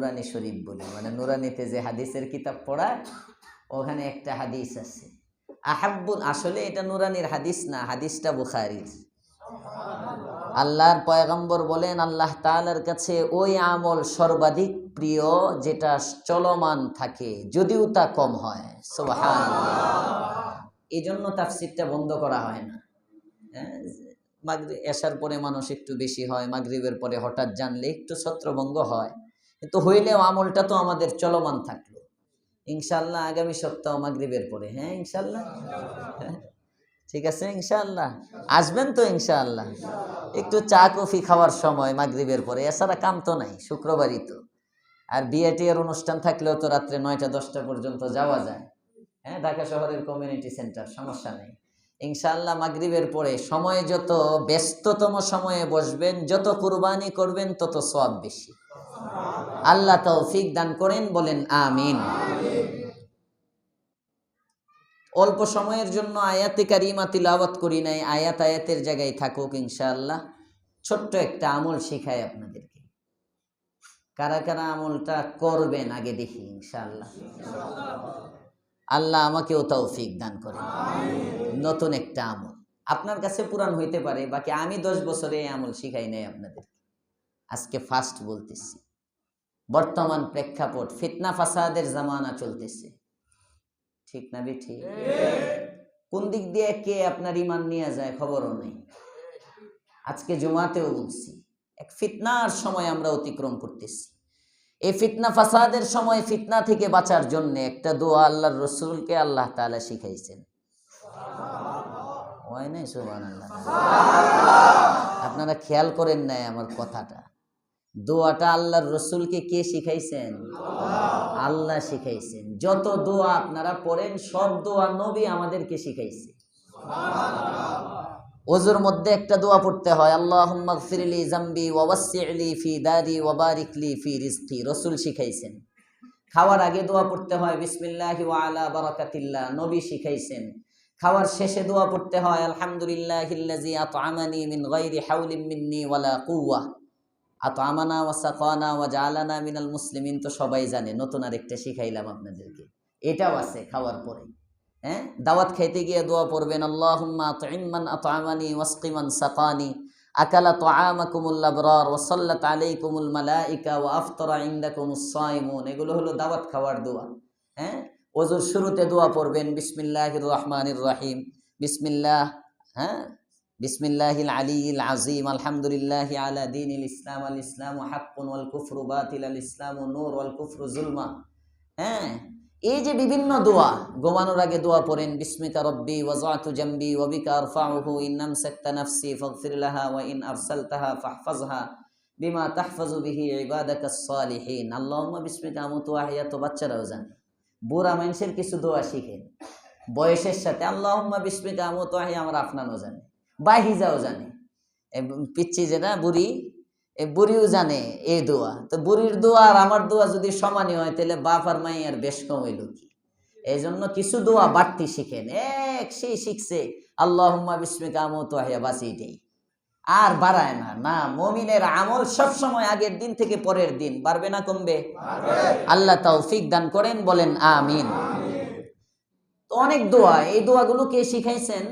নুরানি শরীফ বলি মানে নুরানিতে যে হাদিসের কিতাব পড়া, ওখানে একটা হাদিস আছে। আহাব্বুল আসলে এটা নুরানির হাদিস না, হাদিসটা বুখারির। আল্লাহর পয়গম্বর বলেন, আল্লাহ তালার কাছে ওই আমল সর্বাধিক প্রিয়, যেটা চলমান থাকে, যদিও তা কম হয়। সুবহানাল্লাহ। এই জন্য তাফসিরটা বন্ধ করা হয় না। হ্যাঁ মাগরি এসার পরে মানুষ একটু বেশি হয়, মাগরিবের পরে হঠাৎ জানলে একটু ছত্রভঙ্গ হয়। কিন্তু হইলেও আমলটা তো আমাদের চলমান থাকল। ইনশাল্লাহ আগামী সপ্তাহ মাগরিবের পরে হ্যাঁ ইনশাল্লাহ ঠিক আছে ইনশাআল্লাহ? আসবেন তো ইনশাআল্লাহ। একটু চা, কফি খাওয়ার সময় মাগরিবের পরে, এছাড়া কাম তো নাই, শুক্রবারই তো। আর বিএটি এর অনুষ্ঠান থাকলেও তো রাত্রে নয়টা, দশটা পর্যন্ত যাওয়া যায়। হ্যাঁ ঢাকা শহরের কমিউনিটি সেন্টার সমস্যা নেই। ইনশাআল্লাহ মাগরিবের পরে সময় যত ব্যস্ততম সময়ে বসবেন, যত কুরবানি করবেন, তত সব বেশি। আল্লাহ তৌফিক দান করেন, বলেন আমিন। অল্প সময়ের জন্য আয়াতে কারিমা তিলাওয়াত করি নাই, আয়াত আয়াতের জায়গায় থাকুক ইনশাআল্লাহ। ছোট্ট একটা আমল শিখাই আপনাদেরকে। কারা কারা আমলটা করবেন আগে দেখি ইনশাআল্লাহ। আল্লাহ আমাকেও তৌফিক দান করেন। নতুন একটা আমল। আপনার কাছে পুরান হইতে পারে, বাকি আমি দশ বছরে এই আমল শিখাই নাই আপনাদের আজকে ফার্স্ট বলতেছি। বর্তমান প্রেক্ষাপট, ফিতনা ফাসাদের জামানা চলতেছে। ঠিক না বে, ঠিক? কোন দিক দিয়ে কে আপনার ইমান নিয়ে যায় খবরও নেই। আজকে জমাতেও বলছি, এক ফিতনার সময় আমরা অতিক্রম করতেছি। এই ফিতনা ফাসাদের সময় ফিতনা থেকে বাঁচার জন্য একটা দোয়া আল্লাহর রসুলকে আল্লাহ তাআলা শিখাইছেন। হয় নাই, সুবহানাল্লাহ? আপনারা খেয়াল করেন নাই আমার কথাটা। দোয়াটা আল্লাহর রসুলকে কে শিখাইছেন? আল্লাহ শিখাইছেন। যত দোয়া আপনারা পড়েন, সব দোয়া নবী আমাদেরকে শিখাইছে। ওজুর মধ্যে একটা দোয়া পড়তে হয় ওয়াওয়াসসি'লি ফি রিজকি। রাসূল শিখাইছেন। খাওয়ার আগে দোয়া পড়তে হয়, বিসমিল্লাহি নবী শিখাইছেন। খাওয়ার শেষে দোয়া পড়তে হয়, আলহামদুলিল্লাহিল্লাযী আত'আমানি মিন গায়রি হাওলিন মিন্নি ওয়ালা কুওয়া। আত'আমানা ওয়া সাকানা ওয়া জাআলানা মিনাল মুসলিমিন তো সবাই জানে, নতুন আরেকটা শিখাইলাম আপনাদেরকে। এটাও আছে খাওয়ার পরে। হ্যাঁ? দাওয়াত খাইতে গিয়ে দোয়া পড়বেন, আল্লাহুম্মা আত'ইমান আত'আমানি ওয়াসকিমান সাকানি, আকালা তুআমাকুমুল আবরার ওয়া সাল্লাত আলাইকুমুল মালাইকা ওয়া আফতারা ইনদাকুমুস সাইমুন। এগুলো হলো দাওয়াত খাওয়ার দোয়া। হ্যাঁ? ওজুর শুরুতে দোয়া পড়বেন, বিসমিল্লাহির রহমানির রহিম। বিসমিল্লাহ হ্যাঁ? বিসমিল্লাহিল আলিয়িল আযীম, আলহামদুলিল্লাহি আলা দীনিল ইসলাম, আল ইসলামু হাক্কুন ওয়াল কুফরু বাতিল, আল ইসলামু নূর ওয়াল কুফরু জুলমা। হ্যাঁ এই যে বিভিন্ন দোয়া, ঘুমানোর আগে দোয়া পড়েন বিস্মিকা রব্বি ওয়াজাতু জামবি ওয়া বিকা আরফাউহু, ইন নামসাকতা নাফসি ফাগফির লাহা ওয়া ইন আরসালতাহা ফাহফাজহা বিমা তাহফাজু বিহি ইবাদাকাস সালিহিন আল্লাহুম্মা বিস্মিকা আমুতু ওয়া আহইয়া তো বাচ্চারাও জানে। বুড়া মানুষের কিছু দোয়া শিখেন। বয়সের সাথে আল্লাহুম্মা বিস্মিকা আমুতু ওয়া আহইয়া আমার আপনানও জানে। বাহিজাও জানে। এ পিচ্ছি যেটা বুড়ি এ বুড়িও জানে এই দোয়া। তো বুড়ির দোয়া আর আমার দোয়া যদি সমানই হয় তাহলে বাপ আর মাই আর বেশ কম হইল কি? এই জন্য কিছু দোয়া বাড়তি শিখেন। এক সেই শিখছে আল্লাহুম্মা বিস্মিকা আমত আহিয়া বাসি এটাই আর বাড়ায় না। না মমিনের আমল সব সময় আগের দিন থেকে পরের দিন। বাড়বে না কমবে? আল্লাহ তৌফিক দান করেন বলেন আমিন। তো অনেক দোয়া। এই দোয়াগুলো কে শিখাইছেন?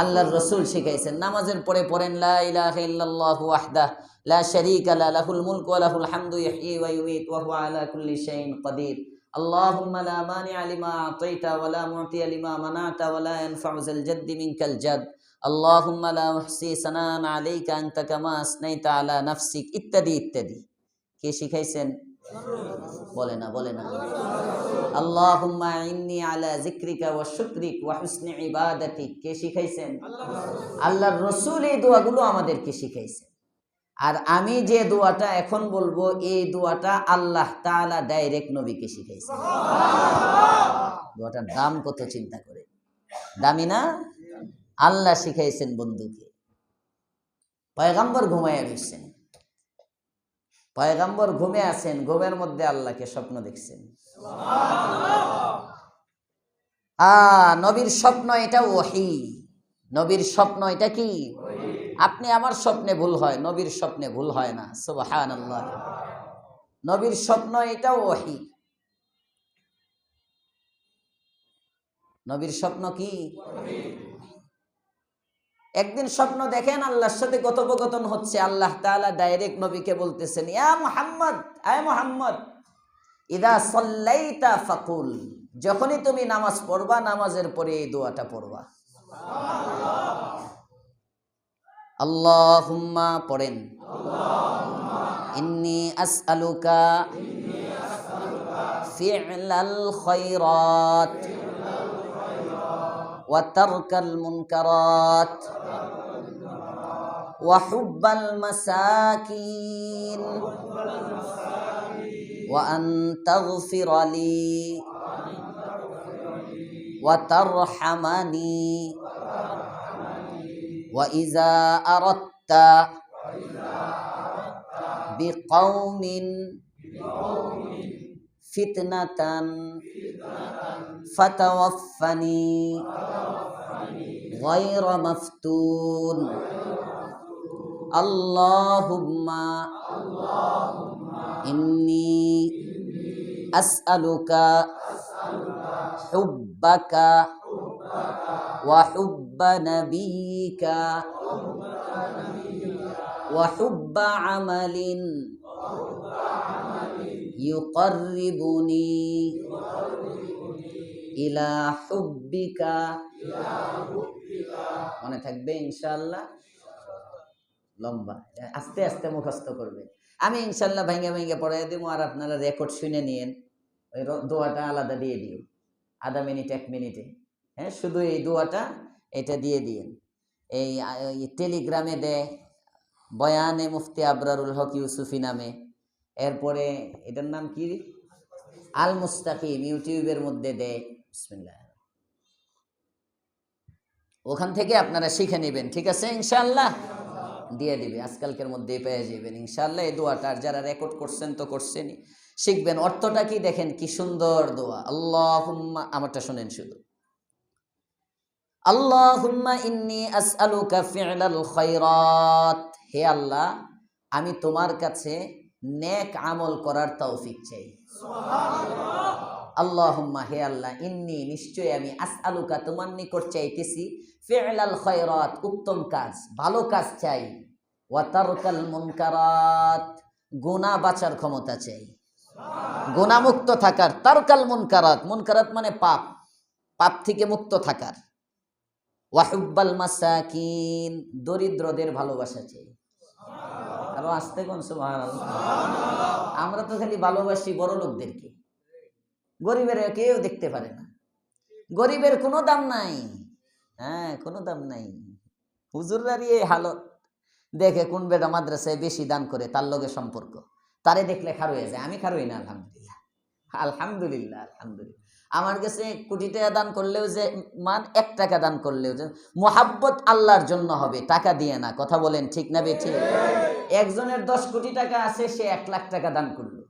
আল্লাহর রসুল শিখাইছেন নামাজের পরে পড়েন লা ইলাহা ইল্লাল্লাহু ওয়াহদাহ লা শারীকা লা লাহুল মুলকু ওয়া লাহুল হামদু ইহয়ী ওয়া ইউমীত ওয়া হুয়া আলা কুল্লি শাইইন কাদির আল্লাহুম্মা লা মানি'a লিমা আ'তাইতা ওয়া লা মু'তিয়া লিমা মানা'তা ওয়া লা ইয়ানফা'ু যাল জাদ্দি মিনকাল জাদ আল্লাহুম্মা লা উহসি সানান আলাইকা আনতা কামা আসনাইতা আলা নাফসিক ইত্যাদি ইত্যাদি কে শিখাইছেন বলে না বলে না। আল্লাহুম্মা ইন্নি আলা যিকরিকা ওয়া শুকরিক ওয়া হুসনি ইবাদাতিক কে শিখাইছেন? আল্লাহর রাসূল এই দোয়াগুলো আমাদেরকে শিখাইছেন। আর আমি যে দোয়াটা এখন বলব, এই দোয়াটা আল্লাহ তাআলা ডাইরেক্ট নবীকে শিখাইছেন। দোয়াটার দাম কত চিন্তা করে। দামি না? আল্লাহ শিখাইছেন বন্ধুকে। পয়গাম্বর ঘুমায় রয়েছেন পয়গাম্বর ঘুমে আছেন, ঘুমের মধ্যে আল্লাহকে স্বপ্ন দেখছেন। আ নবীর স্বপ্ন এটা ওহি। নবীর স্বপ্ন এটা কি? আপনি আমার স্বপ্নে ভুল হয়, নবীর স্বপ্নে ভুল হয় না, সুবহানাল্লাহ। নবীর স্বপ্ন এটাও ওহি। নবীর স্বপ্ন কি? একদিন স্বপ্ন দেখেন আল্লাহর সাথে কথোপকথন হচ্ছে আল্লাহ তাআলা ডাইরেক্ট নবীকে বলতেছেন ইয়া মুহাম্মদ আয় মুহাম্মদ ইদা সাল্লাইতা ফাকুল যখনই তুমি নামাজ পড়বা নামাজের পরে এই দোয়াটা পড়বা আল্লাহুম্মা পড়েন ইন্নি আসআলুকা ফি'লাল খায়রাত وترك المنكرات وحب المساكين. وأن تغفر لي وترحمني. وإذا أردت بقوم فتنة فتوفني غير مفتون. اللهم إني أسألك حبك وحب نبيك وحب عمل يقربني ইলা হুব্বিকা মনে থাকবে ইনশাআল্লাহ লম্বা আস্তে আস্তে মুখস্থ করবে। আমি ইনশাল্লাহ ভাঙ্গে ভাঙ্গে পড়াই দিব আর আপনারা রেকর্ড শুনে নিয়েন। ওই দোয়াটা আলাদা দিয়ে দিও। আধা মিনিট, এক মিনিটে। হ্যাঁ শুধু এই দোয়াটা, এটা দিয়ে দিয়েন। এই টেলিগ্রামে দেয় বয়ানে মুফতি আবরারুল হক ইউসুফি নামে। এরপরে, এটার নাম কি? আল মুস্তাকিম ইউটিউবের মধ্যে দেয় ওখান থেকে আপনারা শিখে নেবেন, ঠিক আছে? ইনশাআল্লাহ দিয়ে দিবে, আজকালকের মধ্যেই পেয়ে যাবেন। ইনশাআল্লাহ এই দোয়াটা যারা রেকর্ড করছেন তো করছেনই। শিখবেন, অর্থটা কি দেখেন, কি সুন্দর দোয়া। আল্লাহ আমারটা শুনেন শুধু। ইন্নি হে আল্লাহ, আমি তোমার কাছে নেক আমল করার তৌফিক চাই। আল্লাহুম্মা, হে আল্লাহ, ইন্নি নিশ্চয়ই আমি আসআলুকা, তোমার নিকট চাইতেছি, ফি'লাল খায়রাত, উত্তম কাজ, ভালো কাজ চাই। ওয়া তারকাল মুনকারাত, গুনাহ বাঁচার ক্ষমতা চাই। গুনাহমুক্ত থাকার, তারকাল মুনকারাত মুনকারাত মানে পাপ পাপ থেকে মুক্ত থাকার। ওয়াহুব্বাল মাসাকিন, দরিদ্রদের ভালোবাসা চাই। আরও আসতে কোন সুবহানাল্লাহ? আমরা তো খালি ভালোবাসি বড় লোকদেরকে গরিবের কেউ দেখতে পারে না। গরিবের কোনো দাম নাই। হ্যাঁ কোনো দাম নাই। হুজুরারই এই হালত। দেখে কোন বেটা মাদ্রাসায় বেশি দান করে, তার লগে সম্পর্ক। তারে দেখলে খার হয়ে যায়। আমি খার হই না, আলহামদুলিল্লাহ। আলহামদুলিল্লাহ আলহামদুলিল্লাহ। আমার কাছে কোটি টাকা দান করলেও যে, মান এক টাকা দান করলেও যে, মোহাব্বত আল্লাহর জন্য হবে, টাকা দিয়ে না। কথা বলেন ঠিক না বেঠিক একজনের দশ কোটি টাকা আছে, সে এক লাখ টাকা দান করল।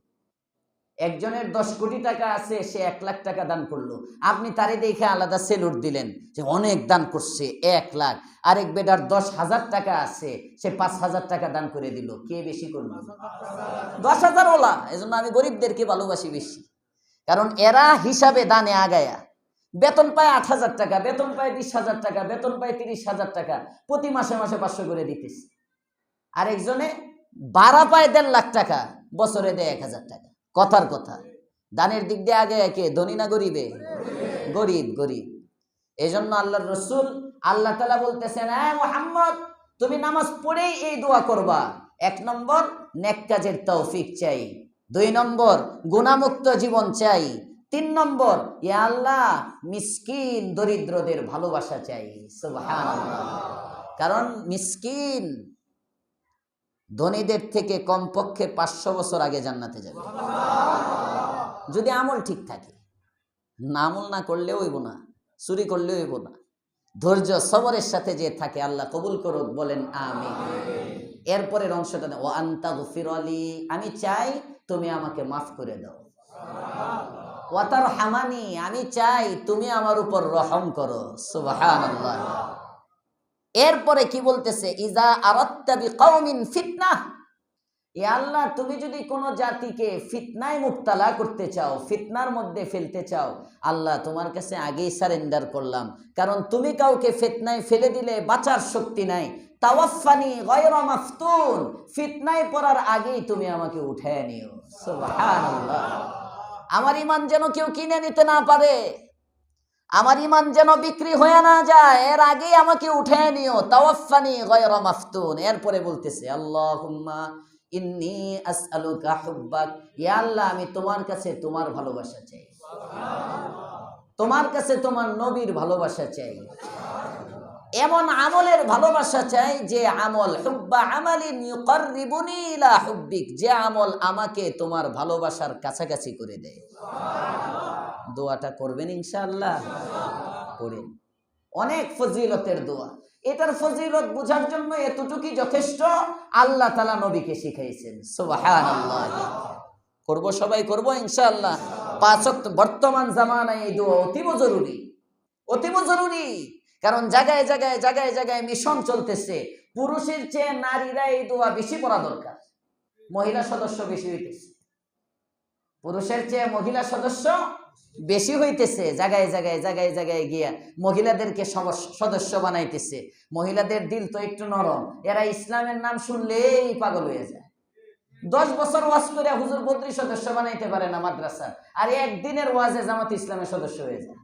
একজনের দশ কোটি টাকা আছে, সে এক লাখ টাকা দান করল। আপনি তারে দেখে আলাদা সেলুট দিলেন, যে অনেক দান করছে, এক লাখ। আরেক বেটার দশ হাজার টাকা আছে, সে পাঁচ হাজার টাকা দান করে দিল। কে বেশি করল? দশ হাজার ওলা। এজন্য আমি গরিবদেরকে ভালোবাসি বেশি। কারণ এরা হিসাবে দানে আগায়া। বেতন পায় আট হাজার টাকা, বেতন পায় বিশ হাজার টাকা, বেতন পায় তিরিশ হাজার টাকা। প্রতি মাসে মাসে পাঁচশো করে দিতেছে। আরেকজনে বাড়া পায় দেড় লাখ টাকা, বছরে দেয় এক হাজার টাকা। কথার কথা। দানের দিক দিয়ে আগে একে, ধনী না গরিবে? গরিব গরিব। এই জন্য আল্লাহর রসুল আল্লাহ তালা বলতেছেন হ্যাঁ মোহাম্মদ, তুমি নামাজ পড়েই এই দোয়া করবা। এক নম্বর, নেক কাজের তৌফিক চাই। দুই নম্বর গুণামুক্ত জীবন চাই। তিন নম্বর, ইয়া আল্লাহ, মিসকিন দরিদ্রদের ভালোবাসা চাই। কারণ মিসকিন ধনীদের থেকে কমপক্ষে পাঁচশো বছর আগে জান্নাতে যাবে। যদি আমল ঠিক থাকে, না আমল না করলে হইব না, চুরি করলে হইব না, ধৈর্য সবরের সাথে যে থাকে, আল্লাহ কবুল করুক, বলেন আমি এরপরের অংশটা ও আন্তা গফিরলি আমি চাই তুমি আমাকে মাফ করে দাও। ওয়াতার হামানি আমি চাই তুমি আমার উপর রহম করো। সুবহানাল্লাহ। এরপরে কি বলতেছে? ইজা আরাত্তা বিকাউমিন ফিতনা। এ আল্লাহ, তুমি যদি কোনো জাতিকে ফিতনায় মুক্তালা করতে চাও, ফিতনার মধ্যে ফেলতে চাও, আল্লাহ তোমার কাছে আগেই সারেন্ডার করলাম। কারণ তুমি কাউকে ফিতনায় ফেলে দিলে বাঁচার শক্তি নাই। তাওয়াফানি গয়রা মাফতুন, ফিতনায় পড়ার আগেই তুমি আমাকে উঠায় নিও। আমার ইমান যেন কেউ কিনে নিতে না পারে। আমার ইমান যেন বিক্রি হয়ে না যায়, এর আগেই আমাকে উঠে নিও। তাওয়াফানি গয়রা মাফতুন। এরপরে বলতেছে, আল্লাহুম্মা ইন্নী আসআলুকা হুব্বাক। ইয়া আল্লাহ, আমি তোমার কাছে তোমার ভালোবাসা চাই। তোমার কাছে তোমার নবীর ভালোবাসা চাই। এমন আমলের ভালোবাসা চাই যে আমল, হুব্বা আমালিন ইউকাররিবুনি ইলা হুব্বিক। যে আমল আমাকে তোমার ভালোবাসার কাছাকাছি করে দেয়। দোয়াটা করবেন ইনশাআল্লাহ? করেন অনেক ফজিলতের দোয়া। এটার ফজিলত বোঝার জন্য এতটুকুই যথেষ্ট, আল্লাহ তালা নবীকে শিখাইছেন। করব সবাই করব ইনশাআল্লাহ? পাঁচ বর্তমান জামানায় এই দোয়া অতীব জরুরি। অতীব জরুরি। কারণ জায়গায় জায়গায় জায়গায় জায়গায় মিশন চলতেছে। পুরুষের চেয়ে নারীরা এই দোয়া বেশি পড়া দরকার। মহিলা সদস্য বেশি হইতেছে। পুরুষের চেয়ে মহিলা সদস্য বেশি হইতেছে, জায়গায় জায়গায় জায়গায় জায়গায় গিয়া মহিলাদেরকে সদস্য বানাইতেছে। মহিলাদের দিল তো একটু নরম, এরা ইসলামের নাম শুনলেই পাগল হয়ে যায়। দশ বছর ওয়াজ করে হুজুর বদ্রি সদস্য বানাইতে পারে না মাদ্রাসা, আর একদিনের ওয়াজে জামাত ইসলামের সদস্য হয়ে যায়।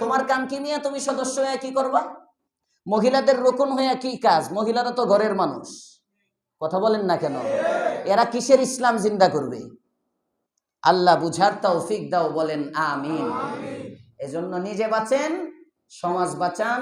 তোমার কাম কি নিয়ে তুমি সদস্য হয়ে কি করবা? মহিলাদের রোকন হয়ে কি কাজ? মহিলারা তো ঘরের মানুষ। কথা বলেন না কেন? এরা কিসের ইসলাম জিন্দা করবে? আল্লাহ বুঝার তৌফিক দাও, বলেন আমিন। এজন্য নিজে বাঁচেন, সমাজ বাঁচান,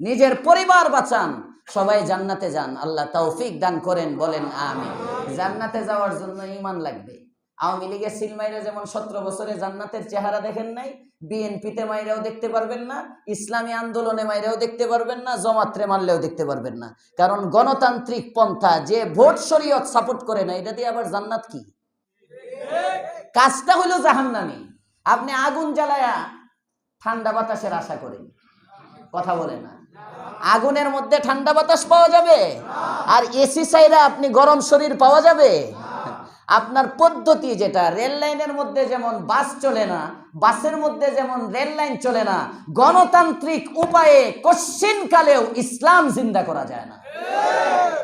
নিজের পরিবার বাঁচান, সবাই জান্নাতে যান। আল্লাহ তৌফিক দান করেন, বলেন আমিন। জান্নাতে যাওয়ার জন্য ইমান লাগবে। আওয়ামী লীগের সিলমাইরা যেমন সতেরো বছরে জান্নাতের চেহারা দেখেন নাই, বিএনপিতে মাইরাও দেখতে পারবেন না, ইসলামী আন্দোলনে মাইরাও দেখতে পারবেন না, জমাত্রে মারলেও দেখতে পারবেন না। কারণ গণতান্ত্রিক পন্থা যে ভোট শরীয়ত সাপোর্ট করে না, এটা দিয়ে আবার জান্নাত কি? কাজটা হলো জাহান্নামি। আপনি আগুন জ্বালায়া ঠান্ডা বাতাসের আশা করেন। কথা বলে না। আগুনের মধ্যে ঠান্ডা বাতাস পাওয়া যাবে। আর এসি সাইরা আপনি গরম শরীর পাওয়া যাবে। আপনার পদ্ধতি যেটা, রেল লাইনের মধ্যে যেমন বাস চলে না, বাসের মধ্যে যেমন রেল লাইন চলে না, গণতান্ত্রিক উপায়ে কশ্চিন কালেও ইসলাম জিন্দা করা যায় না।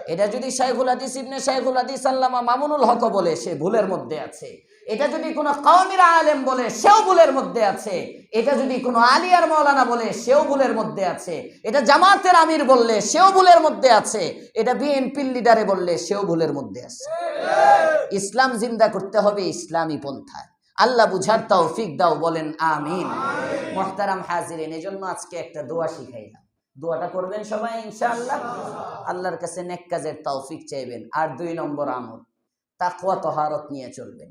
এটা যদি শাইখুল হাদিস ইবনে শাইখুল হাদিস আল্লামা মামুনুল হক বলে, সে ভুলের মধ্যে আছে। এটা যদি কোনো কওমির আলেম বলে, সেও ভুলের মধ্যে আছে। এটা যদি কোনো আলিয়ার মৌলানা বলে, সেও ভুলের মধ্যে আছে। এটা জামাতের আমির বললে, সেও ভুলের মধ্যে আছে। এটা বিএনপির লিডারে বললে, সেও ভুলের মধ্যে আছে। ইসলাম জিন্দা করতে হবে ইসলামী পন্থায়। আল্লাহ বুঝার তৌফিক দাও, বলেন আমিন। মোহতারাম হাজিরেন, এজন্য আজকে একটা দোয়া শিখাইলাম। দোয়াটা করবেন সবাই, ইনশাআল্লাহ? আল্লাহর কাছে নেক কাজের তৌফিক চাইবেন। আর দুই নম্বর আমল, তাকওয়া তহারত নিয়ে চলবেন।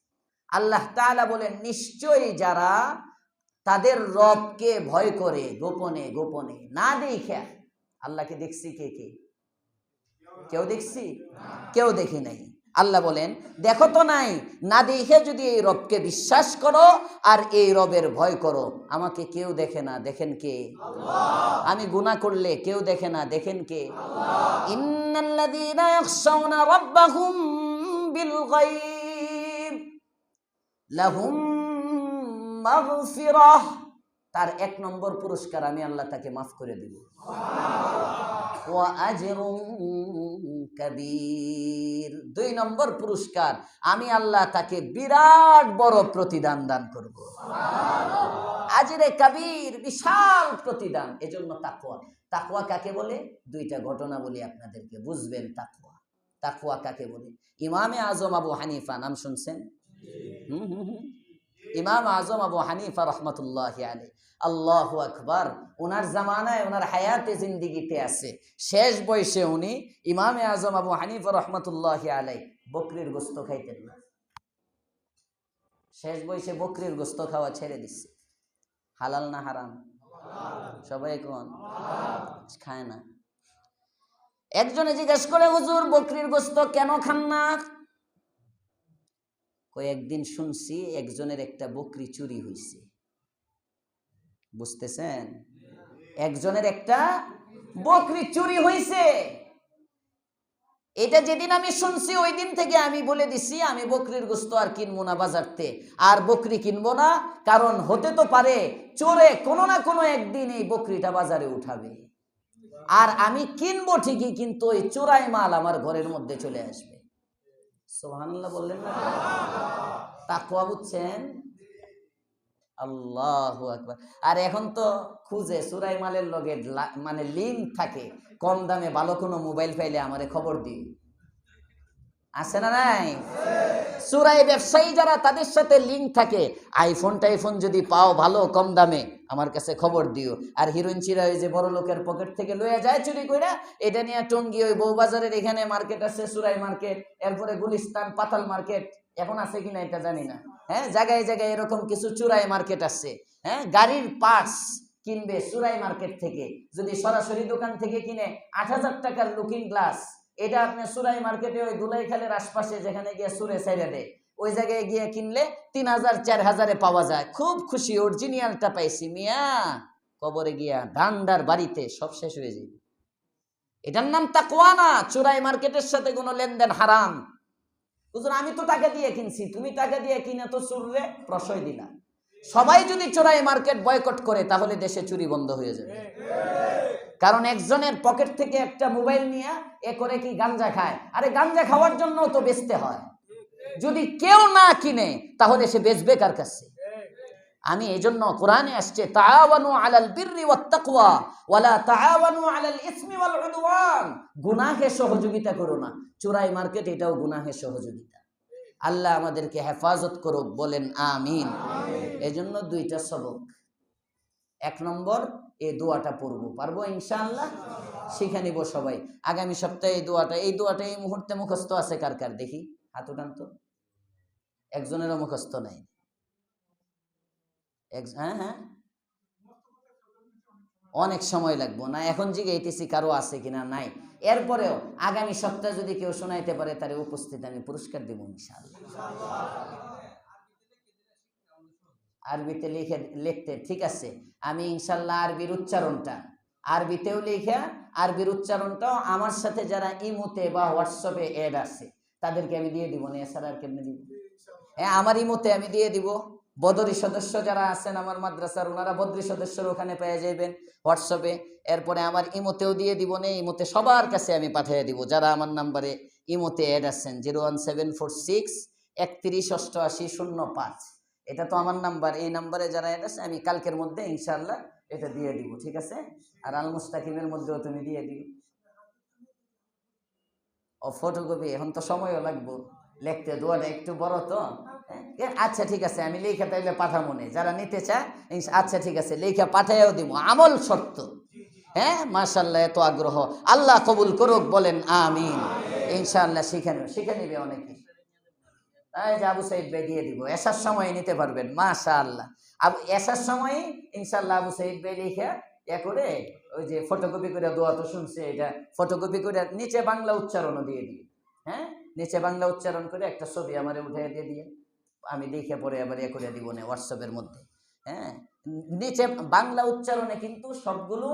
আল্লাহ তাআলা বলেন নিশ্চয়ই যারা তাদের রবকে ভয় করে গোপনে গোপনে না দেখে আল্লাহকে দেখছি কে কে? কেউ দেখছি? কেউ দেখি নাই। আল্লাহ বলেন দেখো তো নাই না দেখে যদি এই রবকে বিশ্বাস করো আর এই রবের ভয় করো আমাকে কেউ দেখে না দেখেন কে? আমি গুনাহ করলে কেউ দেখে না দেখেন কে? ইন্নাল্লাযীনা ইয়াখশাউনা রাব্বাহুম বিল গায়ব। লাহুম মাগফিরাহ। তার এক নম্বর পুরস্কার আমি আল্লাহ তাকে মাফ করে দিব। কাবীর। দুই নম্বর পুরস্কার আমি আল্লাহ তাকে বিরাট বড় প্রতিদান দান করব। আজরে কাবীর বিশাল প্রতিদান। এজন্য তাকুয়া তাকুয়া কাকে বলে? দুইটা ঘটনা বলি আপনাদেরকে। বুঝবেন তাকুয়া তাকুয়া কাকে বলে? ইমামে আজম আবু হানিফা নাম শুনছেন? ইমাম আজম আবু হানিফা রহমতুল্লাহ আলী আল্লাহ আকবার। ওনার জামানায়, ওনার হায়াতে জিন্দিগিতে আছে। শেষ বয়সে উনি ইমামে আজম আবু হানিফ রহমতুল্লাহ আলাই বকরির গোস্ত খাইতেন না। শেষ বয়সে বকরির গোস্ত খাওয়া ছেড়ে দিচ্ছে। হালাল না হারাম? সবাই কোন? খায় না। একজনে জিজ্ঞেস করে, হুজুর, বকরির গোস্ত কেন খান না? কয়েকদিন শুনছি একজনের একটা বকরি চুরি হইছে। বুঝতেছেন? একজনের একটা বকরি চুরি হইছে। এটা যেদিন আমি শুনছি, ওই দিন থেকে আমি বলে দিছি, আমি বকরির গোস্ত আর কিনবো না বাজারতে আর বকরি কিনবো না, কারণ হতে তো পারে চোরে কোনো না কোনো একদিন এই বকরিটা বাজারে উঠাবে। আর আমি কিনবো ঠিকই, কিন্তু ওই চোরাই মাল আমার ঘরের মধ্যে চলে আসবে। সোহানাল্লাহ বললেন না? তাকুয়া বুঝছেন? আল্লাহ আকবার। আর এখন তো খুঁজে সুরাই মালের লগে মানে লিঙ্ক থাকে। কম দামে ভালো কোনো মোবাইল পাইলে আমারে খবর দিই আছে না নাই? সুরাই ব্যবসায়ী যারা তাদের সাথে লিঙ্ক থাকে। আইফোন টাইফোন যদি পাও ভালো, কম দামে। আমার কাছে খবর দিও। আর হিরোইন চিরা ওই যে বড় লোকের পকেট থেকে লয়ে যায় চুরি কইরা, এটা নিয়ে টঙ্গি ওই বউবাজারের এখানে মার্কেট আছে, সুরাই মার্কেট, এরপরে গুলিস্তান, পাতাল মার্কেট, এখন আছে কিনা এটা জানি না। হ্যাঁ জায়গায় জায়গায় এরকম কিছু চুরাই মার্কেট আছে। হ্যাঁ গাড়ির পার্টস কিনবে সুরাই মার্কেট থেকে। যদি সরাসরি দোকান থেকে কিনে, আট হাজার টাকার লুকিং গ্লাস এটা আপনি সুরাই মার্কেটে ওই দুলাইখালের আশপাশে যেখানে গিয়ে সুরে সাইডে দেয়। ওই জায়গায় গিয়ে কিনলে তিন হাজার, চার হাজারে পাওয়া যায়। খুব খুশি অরিজিনালটা পাইছি মিয়া। কবরে গিয়া ডান্ডার বাড়িতে সব শেষ হয়ে যাবে এটার নাম তাকওয়া না, চোরাই মার্কেটের সাথে কোনো লেনদেন হারাম। হুজুর, আমি তো টাকা দিয়ে কিনছি, তুমি টাকা দিয়ে কিনে তো চুররে প্রশয় দিলা। সবাই যদি চোরাই মার্কেট বয়কট করে, তাহলে দেশে চুরি বন্ধ হয়ে যাবে। কারণ একজনের পকেট থেকে একটা মোবাইল নিয়ে এ করে কি গাঞ্জা খায়? আরে গাঞ্জা খাওয়ার জন্য তো বেচতে হয়। যদি কেউ না কিনে তাহলে সে বেচবে কার কাছে। আমি এই জন্য কোরআনে আসছে তাআওয়ানু আলাল বিররি ওয়াত তাকওয়া ওয়ালা তাআওয়ানু আলাল ইসমি ওয়াল উদওয়ান। গুনাহে সহযোগিতা করো না। চোরাই মার্কেট এটাও গুনাহে সহযোগিতা। আল্লাহ আমাদেরকে হেফাজত করুক বলেন আমিন। এজন্য দুইটা সবক। এক নম্বর এই দোয়াটা পড়ব। পারব ইনশাআল্লাহ? শিখে নিব সবাই। আগামী সপ্তাহে এই দোয়াটা এই দোয়াটা এই মুহূর্তে মুখস্থ আছে কার কার? দেখি। হাত উঠান তো। একজনেরও মুখস্থ নাই। হ্যাঁ হ্যাঁ। অনেক সময় লাগবো। না, এখন জিজ্ঞাইতেছি কারও আছে কিনা নাই। এরপরেও আগামী সপ্তাহে যদি কেউ শোনাইতে পারে, তার উপস্থিত আমি পুরস্কার দেবো, ইনশাআল্লাহ। আরবিতে লিখে, লিখতে, ঠিক আছে। আমি ইনশাল্লাহ আরবির উচ্চারণটা, আরবিতেও লিখে, আরবির উচ্চারণটাও আমার সাথে যারা ইমুতে বা হোয়াটসঅ্যাপে অ্যাড আছে তাদেরকে আমি দিয়ে দিব না এছাড়া আর কেমনি দিব? হ্যাঁ আমার ইমুতে আমি দিয়ে দিব। বদরি সদস্য যারা আছেন আমার মাদ্রাসার ওনারা বদরি সদস্যর ওখানে পেয়ে যাবেন হোয়াটসঅ্যাপে। এরপরে আমার ইমোতেও দিয়ে দিব না ইমোতে সবার কাছে আমি পাঠিয়ে দিব। যারা আমার নাম্বারে ইমোতে অ্যাড আছেন zero one seven four six একত্রিশ, অষ্টআশি, শূন্য পাঁচ। এটা তো আমার নাম্বার, এই নাম্বারে যারা অ্যাড আছে, আমি কালকের মধ্যে ইনশাল্লাহ এটা দিয়ে দিব, ঠিক আছে? আর আল মুস্তাকিমের মধ্যেও তুমি দিয়ে দিও। ও ফটোকপি এখন তো সময়ও লাগবো। লিখতে দোয়াটা একটু বড় তো হ্যাঁ, আচ্ছা ঠিক আছে আমি লেখা তাইলে পাঠাবো নে। যারা নিতে চায় আচ্ছা ঠিক আছে লেখা পাঠাইও দিব আমল শর্ত হ্যাঁ? মাশাল্লাহ এত আগ্রহ। আল্লাহ কবুল করুক বলেন আমিন। ইনশাআল্লাহ শিখে নেবে শিখে নেবে অনেকে। তাই যে আবু সাইদ ভাই দিয়ে দিব এসার সময় নিতে পারবেন মাশা আল্লাহ আবু এসার সময় ইনশাল্লাহ আবু সাইদ ভাই লিখে এ করে ওই যে ফটোকপি করে দোয়া তো শুনছে, এটা ফটোকপি করে নিচে বাংলা উচ্চারণও দিয়ে দিই হ্যাঁ? নিচে বাংলা উচ্চারণ করে একটা ছবি আমার উঠে দিয়ে দিয়ে আমি লিখে পরে আবার এ করে দিব না হোয়াটসঅ্যাপের মধ্যে। হ্যাঁ? নিচে বাংলা উচ্চারণে কিন্তু সবগুলো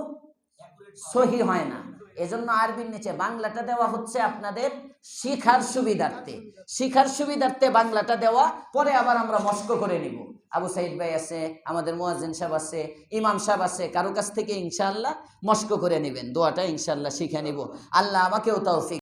সহি হয় না। এজন্য আরবির নিচে বাংলাটা দেওয়া হচ্ছে আপনাদের শিখার সুবিধার্থে। শিখার সুবিধার্থে বাংলাটা দেওয়া, পরে আবার আমরা মস্ক করে নিব। আবু সাইদ ভাই আছে, আমাদের মোয়াজিন সাহেব আছে, ইমাম সাহেব আছে, কারও কাছ থেকে ইনশাআল্লাহ মস্ক করে নেবেন, দোয়াটা ইনশাআল্লাহ শিখে নিব। আল্লাহ আমাকেও তৌফিক